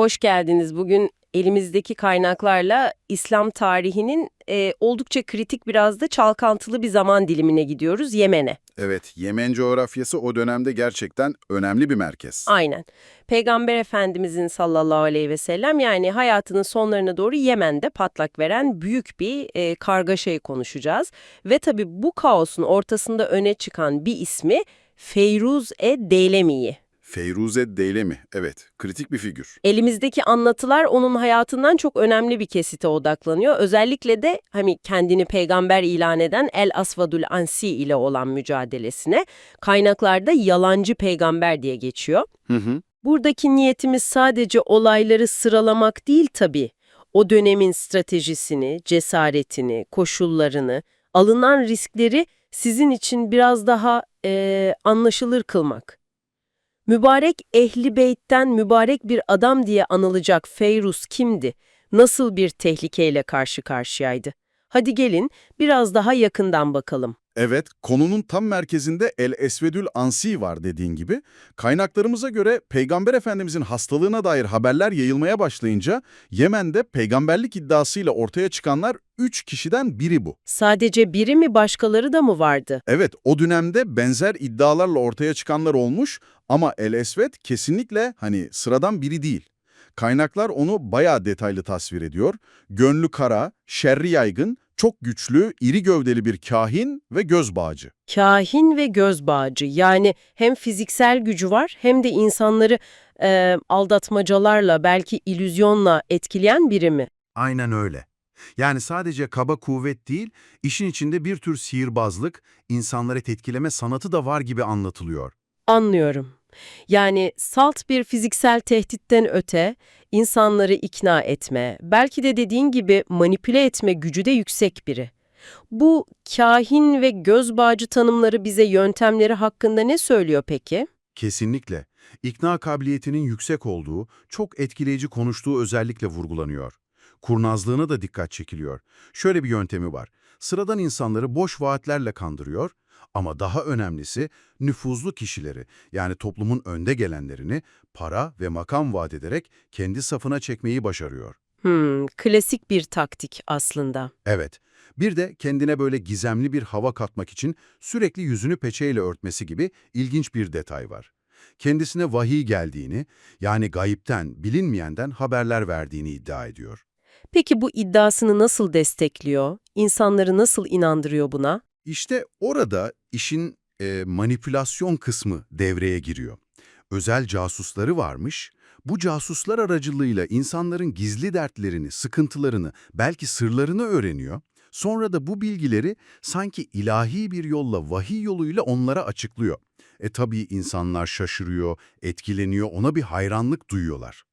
Hoş geldiniz. Bugün elimizdeki kaynaklarla İslam tarihinin e, oldukça kritik biraz da çalkantılı bir zaman dilimine gidiyoruz Yemen'e. Evet, Yemen coğrafyası o dönemde gerçekten önemli bir merkez. Aynen. Peygamber Efendimizin sallallahu aleyhi ve sellem yani hayatının sonlarına doğru Yemen'de patlak veren büyük bir e, kargaşayı konuşacağız. Ve tabii bu kaosun ortasında öne çıkan bir ismi Feyruz-e-Deylemi'yi. Feyruze Deylemi, evet, kritik bir figür. Elimizdeki anlatılar onun hayatından çok önemli bir kesite odaklanıyor. Özellikle de hani kendini peygamber ilan eden El Asvadul Ansi ile olan mücadelesine kaynaklarda yalancı peygamber diye geçiyor. Hı hı. Buradaki niyetimiz sadece olayları sıralamak değil tabii. O dönemin stratejisini, cesaretini, koşullarını, alınan riskleri sizin için biraz daha eee, anlaşılır kılmak. Mübarek Ehli Beyt'ten mübarek bir adam diye anılacak Feyruz kimdi? Nasıl bir tehlikeyle karşı karşıyaydı? Hadi gelin biraz daha yakından bakalım. Evet, konunun tam merkezinde El Esvedül Ansi var dediğin gibi. Kaynaklarımıza göre Peygamber Efendimizin hastalığına dair haberler yayılmaya başlayınca Yemen'de peygamberlik iddiasıyla ortaya çıkanlar 3 kişiden biri bu. Sadece biri mi başkaları da mı vardı? Evet, o dönemde benzer iddialarla ortaya çıkanlar olmuş ama El Esved kesinlikle hani sıradan biri değil. Kaynaklar onu bayağı detaylı tasvir ediyor. Gönlü kara, şerri yaygın, çok güçlü, iri gövdeli bir kahin ve göz bağcı. Kahin ve göz bağcı yani hem fiziksel gücü var hem de insanları e, aldatmacalarla belki illüzyonla etkileyen biri mi? Aynen öyle. Yani sadece kaba kuvvet değil, işin içinde bir tür sihirbazlık, insanları tetkileme sanatı da var gibi anlatılıyor. Anlıyorum. Yani salt bir fiziksel tehditten öte insanları ikna etme, belki de dediğin gibi manipüle etme gücü de yüksek biri. Bu kahin ve göz bağcı tanımları bize yöntemleri hakkında ne söylüyor peki? Kesinlikle. İkna kabiliyetinin yüksek olduğu, çok etkileyici konuştuğu özellikle vurgulanıyor. Kurnazlığına da dikkat çekiliyor. Şöyle bir yöntemi var. Sıradan insanları boş vaatlerle kandırıyor ama daha önemlisi nüfuzlu kişileri yani toplumun önde gelenlerini para ve makam vaat ederek kendi safına çekmeyi başarıyor. Hmm, klasik bir taktik aslında. Evet, bir de kendine böyle gizemli bir hava katmak için sürekli yüzünü peçeyle örtmesi gibi ilginç bir detay var. Kendisine vahiy geldiğini, yani gayipten, bilinmeyenden haberler verdiğini iddia ediyor. Peki bu iddiasını nasıl destekliyor? İnsanları nasıl inandırıyor buna? İşte orada işin e, manipülasyon kısmı devreye giriyor. Özel casusları varmış, bu casuslar aracılığıyla insanların gizli dertlerini, sıkıntılarını, belki sırlarını öğreniyor. Sonra da bu bilgileri sanki ilahi bir yolla, vahiy yoluyla onlara açıklıyor. E tabii insanlar şaşırıyor, etkileniyor, ona bir hayranlık duyuyorlar.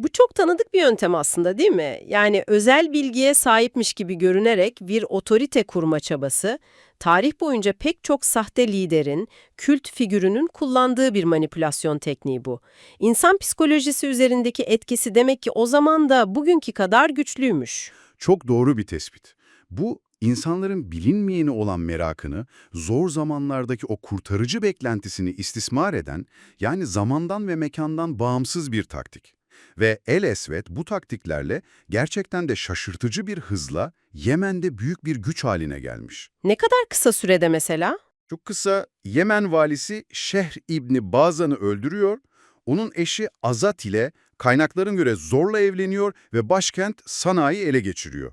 Bu çok tanıdık bir yöntem aslında değil mi? Yani özel bilgiye sahipmiş gibi görünerek bir otorite kurma çabası, tarih boyunca pek çok sahte liderin, kült figürünün kullandığı bir manipülasyon tekniği bu. İnsan psikolojisi üzerindeki etkisi demek ki o zaman da bugünkü kadar güçlüymüş. Çok doğru bir tespit. Bu, insanların bilinmeyeni olan merakını, zor zamanlardaki o kurtarıcı beklentisini istismar eden, yani zamandan ve mekandan bağımsız bir taktik. Ve El Esved bu taktiklerle gerçekten de şaşırtıcı bir hızla Yemen'de büyük bir güç haline gelmiş. Ne kadar kısa sürede mesela? Çok kısa Yemen valisi Şehr İbni Bazan'ı öldürüyor, onun eşi Azat ile kaynakların göre zorla evleniyor ve başkent Sana'yı ele geçiriyor.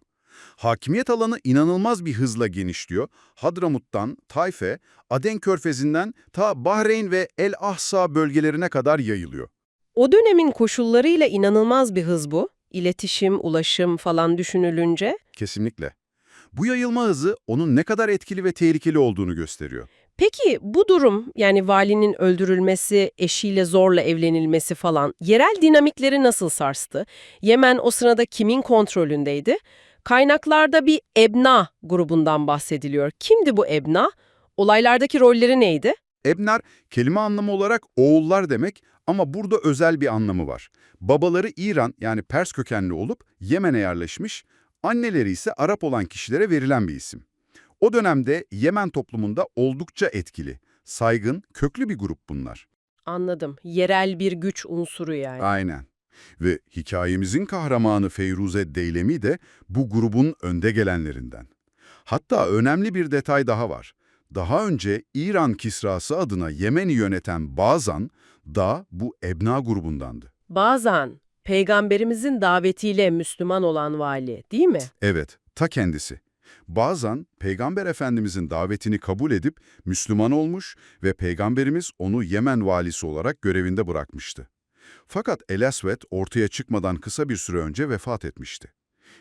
Hakimiyet alanı inanılmaz bir hızla genişliyor. Hadramut'tan Tayfe, Aden Körfezi'nden ta Bahreyn ve El Ahsa bölgelerine kadar yayılıyor. O dönemin koşullarıyla inanılmaz bir hız bu. İletişim, ulaşım falan düşünülünce. Kesinlikle. Bu yayılma hızı onun ne kadar etkili ve tehlikeli olduğunu gösteriyor. Peki bu durum yani valinin öldürülmesi, eşiyle zorla evlenilmesi falan yerel dinamikleri nasıl sarstı? Yemen o sırada kimin kontrolündeydi? Kaynaklarda bir Ebna grubundan bahsediliyor. Kimdi bu Ebna? Olaylardaki rolleri neydi? Ebnar, kelime anlamı olarak oğullar demek ama burada özel bir anlamı var. Babaları İran yani Pers kökenli olup Yemen'e yerleşmiş, anneleri ise Arap olan kişilere verilen bir isim. O dönemde Yemen toplumunda oldukça etkili, saygın, köklü bir grup bunlar. Anladım. Yerel bir güç unsuru yani. Aynen. Ve hikayemizin kahramanı Feyruze Deylemi de bu grubun önde gelenlerinden. Hatta önemli bir detay daha var. Daha önce İran Kisrası adına Yemen'i yöneten Bazan da bu Ebna grubundandı. Bazen peygamberimizin davetiyle Müslüman olan vali değil mi? Evet, ta kendisi. Bazen Peygamber Efendimizin davetini kabul edip Müslüman olmuş ve Peygamberimiz onu Yemen valisi olarak görevinde bırakmıştı. Fakat El-Asvet ortaya çıkmadan kısa bir süre önce vefat etmişti.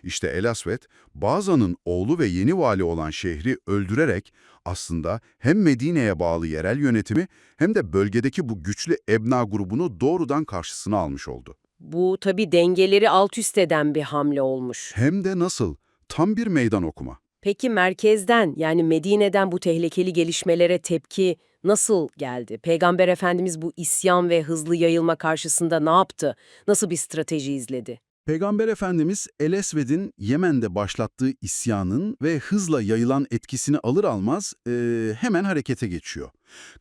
İşte El-Asvet, Bazan'ın oğlu ve yeni vali olan şehri öldürerek aslında hem Medine'ye bağlı yerel yönetimi hem de bölgedeki bu güçlü Ebna grubunu doğrudan karşısına almış oldu. Bu tabii dengeleri alt üst eden bir hamle olmuş. Hem de nasıl? Tam bir meydan okuma. Peki merkezden yani Medine'den bu tehlikeli gelişmelere tepki nasıl geldi? Peygamber Efendimiz bu isyan ve hızlı yayılma karşısında ne yaptı? Nasıl bir strateji izledi? Peygamber Efendimiz El-Esved'in Yemen'de başlattığı isyanın ve hızla yayılan etkisini alır almaz eee, hemen harekete geçiyor.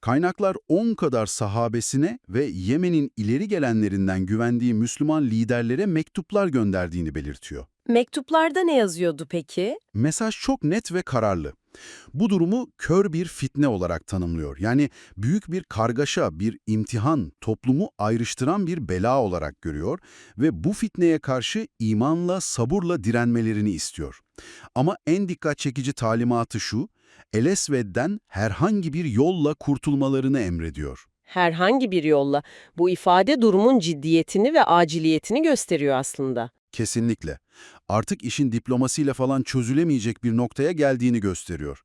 Kaynaklar 10 kadar sahabesine ve Yemen'in ileri gelenlerinden güvendiği Müslüman liderlere mektuplar gönderdiğini belirtiyor. Mektuplarda ne yazıyordu peki? Mesaj çok net ve kararlı. Bu durumu kör bir fitne olarak tanımlıyor. Yani büyük bir kargaşa, bir imtihan, toplumu ayrıştıran bir bela olarak görüyor ve bu fitneye karşı imanla, sabırla direnmelerini istiyor. Ama en dikkat çekici talimatı şu, Elesved'den herhangi bir yolla kurtulmalarını emrediyor. Herhangi bir yolla. Bu ifade durumun ciddiyetini ve aciliyetini gösteriyor aslında. Kesinlikle. Artık işin diplomasiyle falan çözülemeyecek bir noktaya geldiğini gösteriyor.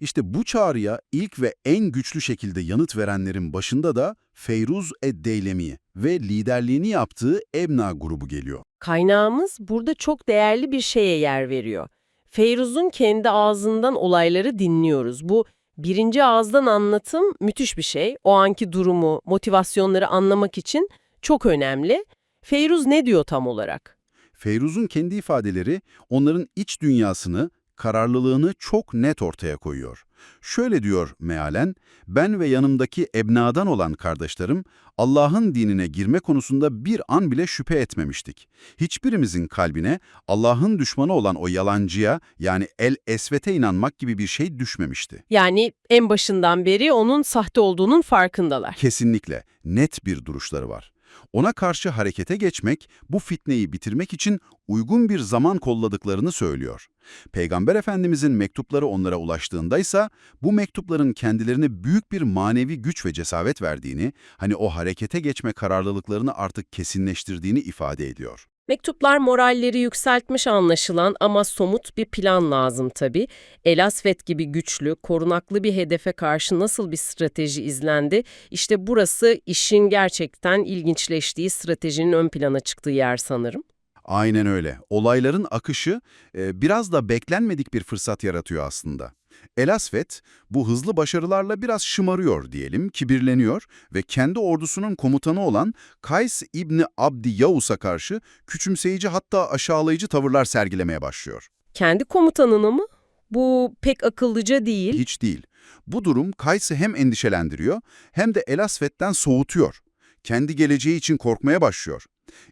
İşte bu çağrıya ilk ve en güçlü şekilde yanıt verenlerin başında da Feyruz Ed-Deylemi ve liderliğini yaptığı Ebna grubu geliyor. Kaynağımız burada çok değerli bir şeye yer veriyor. Feyruz'un kendi ağzından olayları dinliyoruz. Bu birinci ağızdan anlatım müthiş bir şey. O anki durumu, motivasyonları anlamak için çok önemli. Feyruz ne diyor tam olarak? Feyruz'un kendi ifadeleri onların iç dünyasını, kararlılığını çok net ortaya koyuyor. Şöyle diyor mealen, ben ve yanımdaki ebnadan olan kardeşlerim Allah'ın dinine girme konusunda bir an bile şüphe etmemiştik. Hiçbirimizin kalbine Allah'ın düşmanı olan o yalancıya yani el-esvete inanmak gibi bir şey düşmemişti. Yani en başından beri onun sahte olduğunun farkındalar. Kesinlikle net bir duruşları var. Ona karşı harekete geçmek, bu fitneyi bitirmek için uygun bir zaman kolladıklarını söylüyor. Peygamber Efendimizin mektupları onlara ulaştığında ise bu mektupların kendilerine büyük bir manevi güç ve cesaret verdiğini, hani o harekete geçme kararlılıklarını artık kesinleştirdiğini ifade ediyor. Mektuplar moralleri yükseltmiş anlaşılan ama somut bir plan lazım tabii. Elasvet gibi güçlü, korunaklı bir hedefe karşı nasıl bir strateji izlendi? İşte burası işin gerçekten ilginçleştiği, stratejinin ön plana çıktığı yer sanırım. Aynen öyle. Olayların akışı e, biraz da beklenmedik bir fırsat yaratıyor aslında. Elasvet bu hızlı başarılarla biraz şımarıyor diyelim, kibirleniyor ve kendi ordusunun komutanı olan Kays İbni Abdi Yavus'a karşı küçümseyici hatta aşağılayıcı tavırlar sergilemeye başlıyor. Kendi komutanını mı? Bu pek akıllıca değil. Hiç değil. Bu durum Kays'ı hem endişelendiriyor hem de Elasvet'ten soğutuyor. Kendi geleceği için korkmaya başlıyor.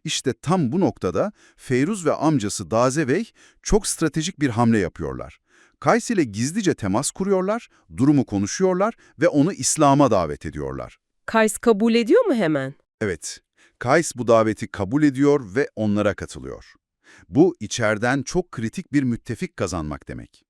İşte tam bu noktada Feyruz ve amcası Dazevey çok stratejik bir hamle yapıyorlar. Kays ile gizlice temas kuruyorlar, durumu konuşuyorlar ve onu İslam'a davet ediyorlar. Kays kabul ediyor mu hemen? Evet, Kays bu daveti kabul ediyor ve onlara katılıyor. Bu içeriden çok kritik bir müttefik kazanmak demek.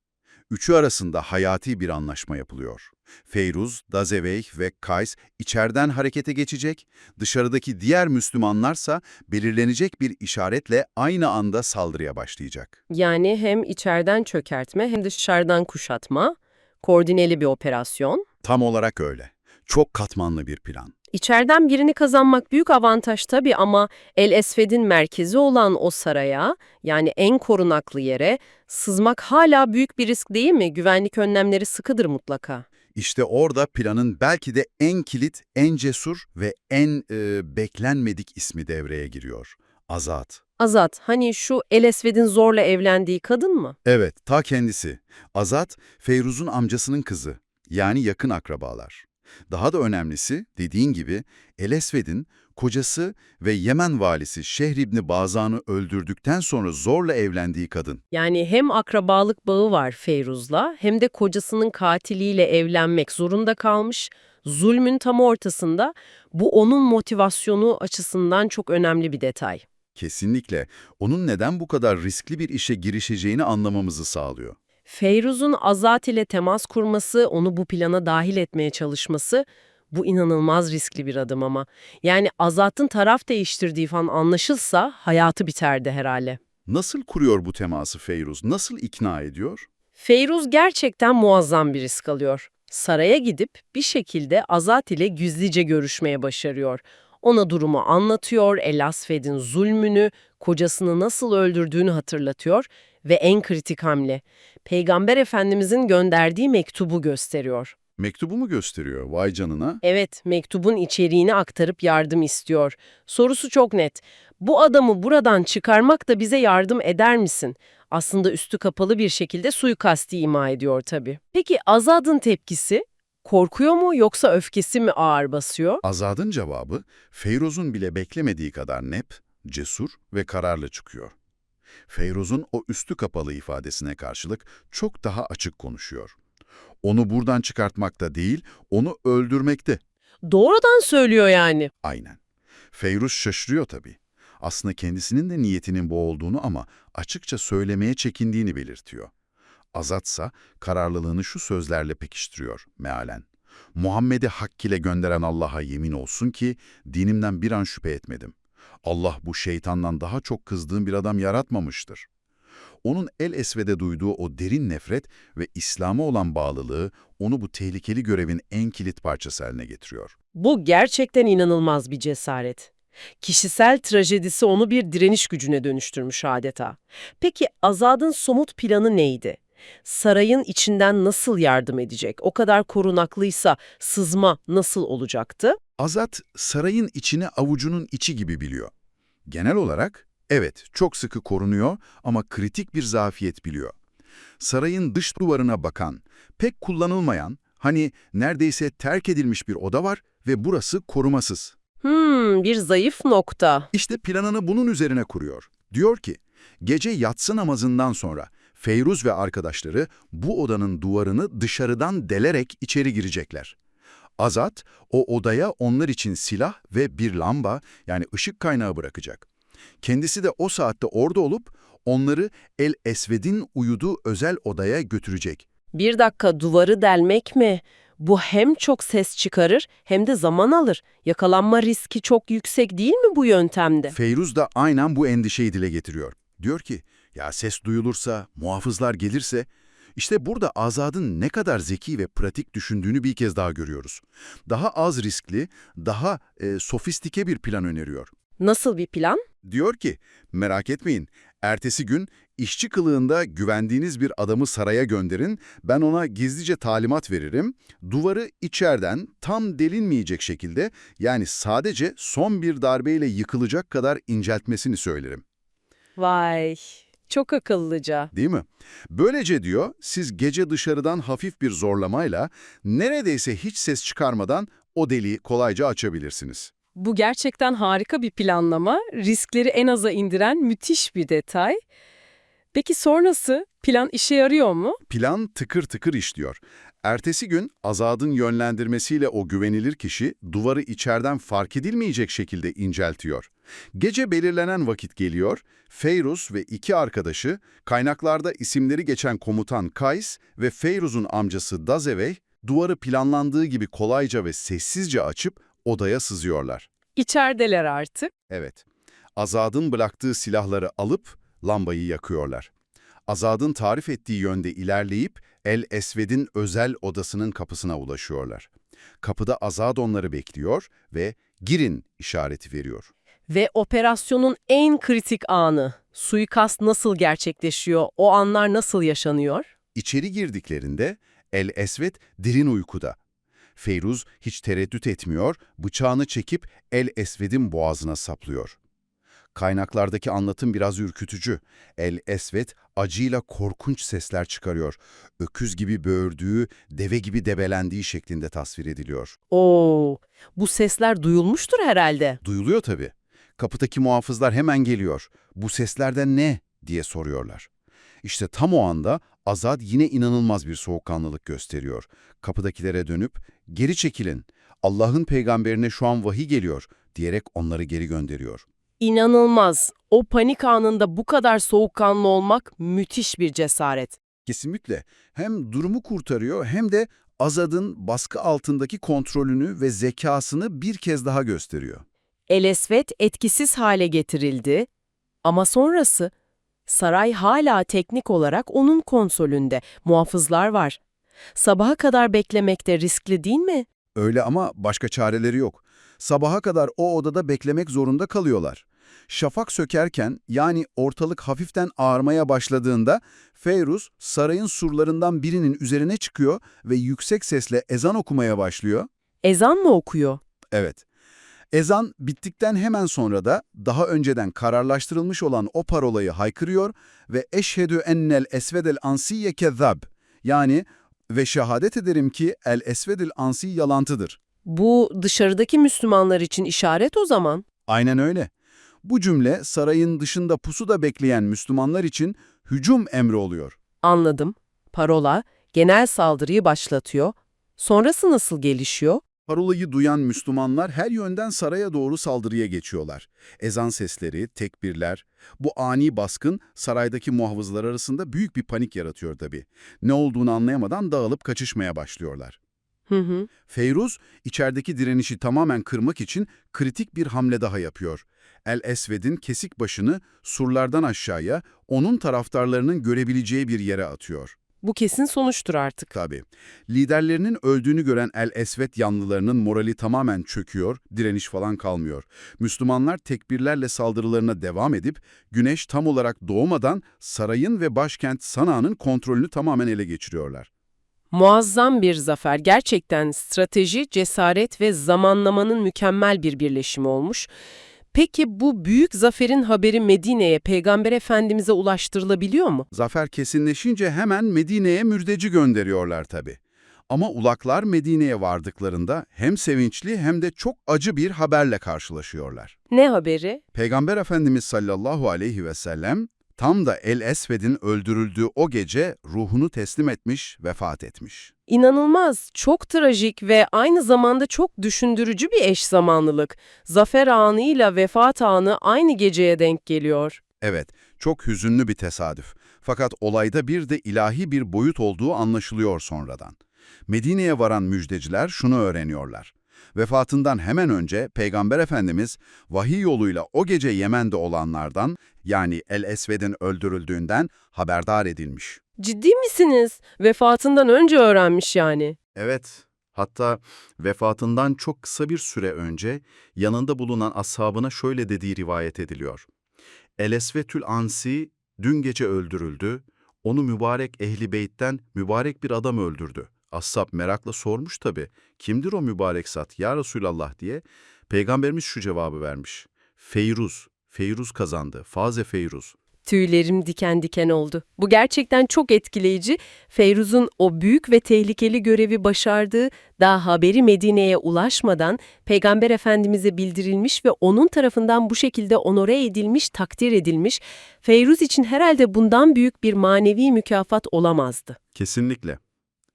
Üçü arasında hayati bir anlaşma yapılıyor. Feyruz, Dazevey ve Kays içeriden harekete geçecek, dışarıdaki diğer Müslümanlarsa belirlenecek bir işaretle aynı anda saldırıya başlayacak. Yani hem içeriden çökertme hem dışarıdan kuşatma, koordineli bir operasyon. Tam olarak öyle. Çok katmanlı bir plan. İçeriden birini kazanmak büyük avantaj tabii ama El Esved'in merkezi olan o saraya, yani en korunaklı yere sızmak hala büyük bir risk değil mi? Güvenlik önlemleri sıkıdır mutlaka. İşte orada planın belki de en kilit, en cesur ve en e, beklenmedik ismi devreye giriyor. Azat. Azat, hani şu El Esved'in zorla evlendiği kadın mı? Evet, ta kendisi. Azat, Feyruz'un amcasının kızı. Yani yakın akrabalar. Daha da önemlisi, dediğin gibi, Elesved'in kocası ve Yemen valisi Şehr İbni Bazan'ı öldürdükten sonra zorla evlendiği kadın. Yani hem akrabalık bağı var Feyruz'la hem de kocasının katiliyle evlenmek zorunda kalmış. Zulmün tam ortasında bu onun motivasyonu açısından çok önemli bir detay. Kesinlikle onun neden bu kadar riskli bir işe girişeceğini anlamamızı sağlıyor. Feyruz'un Azat ile temas kurması, onu bu plana dahil etmeye çalışması bu inanılmaz riskli bir adım ama. Yani Azat'ın taraf değiştirdiği falan anlaşılsa hayatı biterdi herhalde. Nasıl kuruyor bu teması Feyruz? Nasıl ikna ediyor? Feyruz gerçekten muazzam bir risk alıyor. Saraya gidip bir şekilde Azat ile gizlice görüşmeye başarıyor. Ona durumu anlatıyor, El Asved'in zulmünü, kocasını nasıl öldürdüğünü hatırlatıyor ve en kritik hamle, Peygamber Efendimizin gönderdiği mektubu gösteriyor. Mektubu mu gösteriyor? Vay canına. Evet, mektubun içeriğini aktarıp yardım istiyor. Sorusu çok net. Bu adamı buradan çıkarmak da bize yardım eder misin? Aslında üstü kapalı bir şekilde suikasti ima ediyor tabii. Peki Azad'ın tepkisi? Korkuyor mu yoksa öfkesi mi ağır basıyor? Azad'ın cevabı Feyruz'un bile beklemediği kadar nep, cesur ve kararlı çıkıyor. Feyruz'un o üstü kapalı ifadesine karşılık çok daha açık konuşuyor. Onu buradan çıkartmakta değil, onu öldürmekte. Doğrudan söylüyor yani. Aynen. Feyruz şaşırıyor tabii. Aslında kendisinin de niyetinin bu olduğunu ama açıkça söylemeye çekindiğini belirtiyor. Azatsa kararlılığını şu sözlerle pekiştiriyor mealen. Muhammed'i hak ile gönderen Allah'a yemin olsun ki dinimden bir an şüphe etmedim. Allah bu şeytandan daha çok kızdığım bir adam yaratmamıştır. Onun El Esved'e duyduğu o derin nefret ve İslam'a olan bağlılığı onu bu tehlikeli görevin en kilit parçası haline getiriyor. Bu gerçekten inanılmaz bir cesaret. Kişisel trajedisi onu bir direniş gücüne dönüştürmüş adeta. Peki Azad'ın somut planı neydi? Sarayın içinden nasıl yardım edecek? O kadar korunaklıysa sızma nasıl olacaktı? Azat, sarayın içini avucunun içi gibi biliyor. Genel olarak, evet çok sıkı korunuyor ama kritik bir zafiyet biliyor. Sarayın dış duvarına bakan, pek kullanılmayan, hani neredeyse terk edilmiş bir oda var ve burası korumasız. Hmm, bir zayıf nokta. İşte planını bunun üzerine kuruyor. Diyor ki, gece yatsı namazından sonra Feyruz ve arkadaşları bu odanın duvarını dışarıdan delerek içeri girecekler. Azat, o odaya onlar için silah ve bir lamba yani ışık kaynağı bırakacak. Kendisi de o saatte orada olup onları El Esved'in uyuduğu özel odaya götürecek. Bir dakika duvarı delmek mi? Bu hem çok ses çıkarır hem de zaman alır. Yakalanma riski çok yüksek değil mi bu yöntemde? Feyruz da aynen bu endişeyi dile getiriyor. Diyor ki, ya ses duyulursa, muhafızlar gelirse, işte burada Azad'ın ne kadar zeki ve pratik düşündüğünü bir kez daha görüyoruz. Daha az riskli, daha e, sofistike bir plan öneriyor. Nasıl bir plan? Diyor ki, merak etmeyin, ertesi gün işçi kılığında güvendiğiniz bir adamı saraya gönderin, ben ona gizlice talimat veririm, duvarı içeriden tam delinmeyecek şekilde, yani sadece son bir darbeyle yıkılacak kadar inceltmesini söylerim. Vay, çok akıllıca. Değil mi? Böylece diyor, siz gece dışarıdan hafif bir zorlamayla, neredeyse hiç ses çıkarmadan o deliği kolayca açabilirsiniz. Bu gerçekten harika bir planlama, riskleri en aza indiren müthiş bir detay. Peki sonrası plan işe yarıyor mu? Plan tıkır tıkır işliyor. Ertesi gün Azad'ın yönlendirmesiyle o güvenilir kişi duvarı içeriden fark edilmeyecek şekilde inceltiyor. Gece belirlenen vakit geliyor, Feyruz ve iki arkadaşı, kaynaklarda isimleri geçen komutan Kays ve Feyruz'un amcası Dazevey, duvarı planlandığı gibi kolayca ve sessizce açıp odaya sızıyorlar. İçerideler artık. Evet, Azad'ın bıraktığı silahları alıp lambayı yakıyorlar. Azad'ın tarif ettiği yönde ilerleyip El Esved'in özel odasının kapısına ulaşıyorlar. Kapıda Azad onları bekliyor ve girin işareti veriyor. Ve operasyonun en kritik anı, suikast nasıl gerçekleşiyor, o anlar nasıl yaşanıyor? İçeri girdiklerinde El Esved derin uykuda. Feyruz hiç tereddüt etmiyor, bıçağını çekip El Esved'in boğazına saplıyor. Kaynaklardaki anlatım biraz ürkütücü. El Esvet acıyla korkunç sesler çıkarıyor. Öküz gibi böğürdüğü, deve gibi debelendiği şeklinde tasvir ediliyor. Oo, bu sesler duyulmuştur herhalde. Duyuluyor tabii. Kapıdaki muhafızlar hemen geliyor. Bu seslerden ne diye soruyorlar. İşte tam o anda Azad yine inanılmaz bir soğukkanlılık gösteriyor. Kapıdakilere dönüp geri çekilin. Allah'ın peygamberine şu an vahiy geliyor diyerek onları geri gönderiyor. İnanılmaz. O panik anında bu kadar soğukkanlı olmak müthiş bir cesaret. Kesinlikle hem durumu kurtarıyor hem de Azad'ın baskı altındaki kontrolünü ve zekasını bir kez daha gösteriyor. El Esvet etkisiz hale getirildi ama sonrası saray hala teknik olarak onun konsolünde, muhafızlar var. Sabaha kadar beklemek de riskli değil mi? Öyle ama başka çareleri yok. Sabaha kadar o odada beklemek zorunda kalıyorlar. Şafak sökerken yani ortalık hafiften ağarmaya başladığında Feyruz sarayın surlarından birinin üzerine çıkıyor ve yüksek sesle ezan okumaya başlıyor. Ezan mı okuyor? Evet. Ezan bittikten hemen sonra da daha önceden kararlaştırılmış olan o parolayı haykırıyor ve eşhedü ennel esvedel ansiyye kezzab yani ve şehadet ederim ki el esvedel ansi yalantıdır. Bu dışarıdaki Müslümanlar için işaret o zaman. Aynen öyle. Bu cümle sarayın dışında pusuda bekleyen Müslümanlar için hücum emri oluyor. Anladım. Parola genel saldırıyı başlatıyor. Sonrası nasıl gelişiyor? Parolayı duyan Müslümanlar her yönden saraya doğru saldırıya geçiyorlar. Ezan sesleri, tekbirler, bu ani baskın saraydaki muhafızlar arasında büyük bir panik yaratıyor tabii. Ne olduğunu anlayamadan dağılıp kaçışmaya başlıyorlar. Hı hı. Feyruz, içerideki direnişi tamamen kırmak için kritik bir hamle daha yapıyor. El-Esved'in kesik başını surlardan aşağıya, onun taraftarlarının görebileceği bir yere atıyor. Bu kesin sonuçtur artık. Tabii. Liderlerinin öldüğünü gören El-Esved yanlılarının morali tamamen çöküyor, direniş falan kalmıyor. Müslümanlar tekbirlerle saldırılarına devam edip, güneş tam olarak doğmadan sarayın ve başkent Sana'nın kontrolünü tamamen ele geçiriyorlar. Muazzam bir zafer. Gerçekten strateji, cesaret ve zamanlamanın mükemmel bir birleşimi olmuş. Peki bu büyük zaferin haberi Medine'ye, Peygamber Efendimiz'e ulaştırılabiliyor mu? Zafer kesinleşince hemen Medine'ye mürdeci gönderiyorlar tabii. Ama ulaklar Medine'ye vardıklarında hem sevinçli hem de çok acı bir haberle karşılaşıyorlar. Ne haberi? Peygamber Efendimiz sallallahu aleyhi ve sellem tam da El-Esved'in öldürüldüğü o gece ruhunu teslim etmiş, vefat etmiş. İnanılmaz, çok trajik ve aynı zamanda çok düşündürücü bir eş zamanlılık. Zafer anıyla vefat anı aynı geceye denk geliyor. Evet, çok hüzünlü bir tesadüf. Fakat olayda bir de ilahi bir boyut olduğu anlaşılıyor sonradan. Medine'ye varan müjdeciler şunu öğreniyorlar. Vefatından hemen önce Peygamber Efendimiz vahiy yoluyla o gece Yemen'de olanlardan yani El-Esved'in öldürüldüğünden haberdar edilmiş. Ciddi misiniz? Vefatından önce öğrenmiş yani. Evet, hatta vefatından çok kısa bir süre önce yanında bulunan ashabına şöyle dediği rivayet ediliyor. El-Esvetül Ansi dün gece öldürüldü, onu mübarek ehli beytten mübarek bir adam öldürdü. Ashab merakla sormuş tabi, kimdir o mübarek zat ya Resulallah diye. Peygamberimiz şu cevabı vermiş. Feyruz, Feyruz kazandı, Faze Feyruz. Tüylerim diken diken oldu. Bu gerçekten çok etkileyici. Feyruz'un o büyük ve tehlikeli görevi başardığı, daha haberi Medine'ye ulaşmadan Peygamber Efendimiz'e bildirilmiş ve onun tarafından bu şekilde onore edilmiş, takdir edilmiş. Feyruz için herhalde bundan büyük bir manevi mükafat olamazdı. Kesinlikle.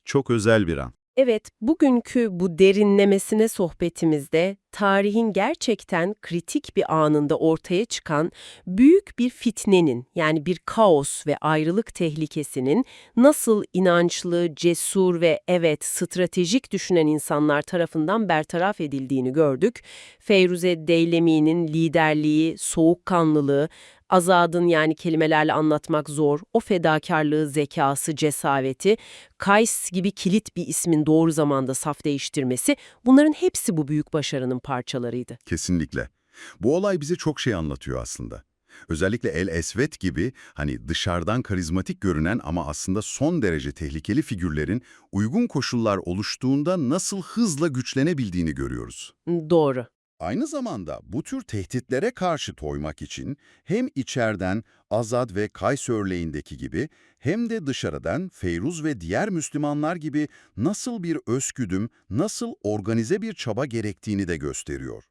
Çok özel bir an. Evet, bugünkü bu derinlemesine sohbetimizde tarihin gerçekten kritik bir anında ortaya çıkan büyük bir fitnenin yani bir kaos ve ayrılık tehlikesinin nasıl inançlı, cesur ve evet stratejik düşünen insanlar tarafından bertaraf edildiğini gördük. Feyruze Deylemi'nin liderliği, soğukkanlılığı, Azad'ın yani kelimelerle anlatmak zor, o fedakarlığı, zekası, cesareti, Kays gibi kilit bir ismin doğru zamanda saf değiştirmesi bunların hepsi bu büyük başarının parçalarıydı. Kesinlikle. Bu olay bize çok şey anlatıyor aslında. Özellikle El Esvet gibi hani dışarıdan karizmatik görünen ama aslında son derece tehlikeli figürlerin uygun koşullar oluştuğunda nasıl hızla güçlenebildiğini görüyoruz. Doğru. Aynı zamanda bu tür tehditlere karşı toymak için hem içeriden Azad ve Kays örneğindeki gibi hem de dışarıdan Feyruz ve diğer Müslümanlar gibi nasıl bir özgüdüm, nasıl organize bir çaba gerektiğini de gösteriyor.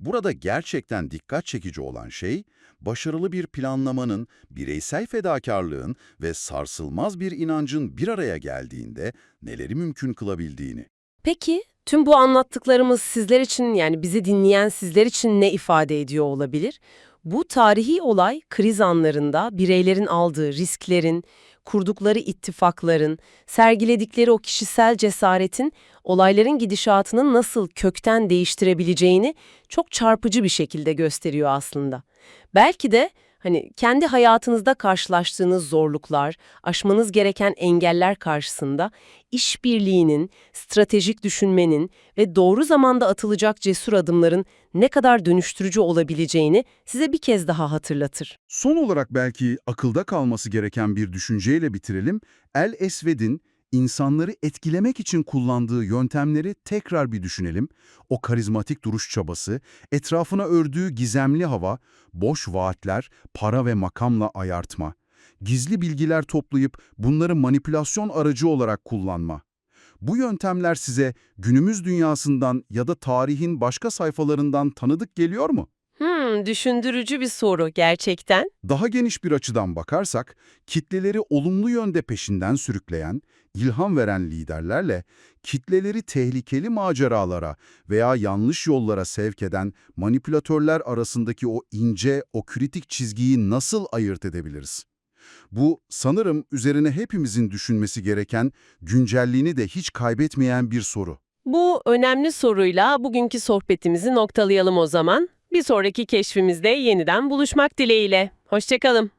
Burada gerçekten dikkat çekici olan şey, başarılı bir planlamanın, bireysel fedakarlığın ve sarsılmaz bir inancın bir araya geldiğinde neleri mümkün kılabildiğini. Peki, tüm bu anlattıklarımız sizler için yani bizi dinleyen sizler için ne ifade ediyor olabilir? Bu tarihi olay kriz anlarında bireylerin aldığı risklerin, kurdukları ittifakların, sergiledikleri o kişisel cesaretin olayların gidişatını nasıl kökten değiştirebileceğini çok çarpıcı bir şekilde gösteriyor aslında. Belki de hani kendi hayatınızda karşılaştığınız zorluklar, aşmanız gereken engeller karşısında işbirliğinin, stratejik düşünmenin ve doğru zamanda atılacak cesur adımların ne kadar dönüştürücü olabileceğini size bir kez daha hatırlatır. Son olarak belki akılda kalması gereken bir düşünceyle bitirelim. El Esved'in insanları etkilemek için kullandığı yöntemleri tekrar bir düşünelim. O karizmatik duruş çabası, etrafına ördüğü gizemli hava, boş vaatler, para ve makamla ayartma. Gizli bilgiler toplayıp bunları manipülasyon aracı olarak kullanma. Bu yöntemler size günümüz dünyasından ya da tarihin başka sayfalarından tanıdık geliyor mu? Hmm, düşündürücü bir soru gerçekten. Daha geniş bir açıdan bakarsak, kitleleri olumlu yönde peşinden sürükleyen, ilham veren liderlerle, kitleleri tehlikeli maceralara veya yanlış yollara sevk eden manipülatörler arasındaki o ince, o kritik çizgiyi nasıl ayırt edebiliriz? Bu sanırım üzerine hepimizin düşünmesi gereken, güncelliğini de hiç kaybetmeyen bir soru. Bu önemli soruyla bugünkü sohbetimizi noktalayalım o zaman. Bir sonraki keşfimizde yeniden buluşmak dileğiyle. Hoşçakalın.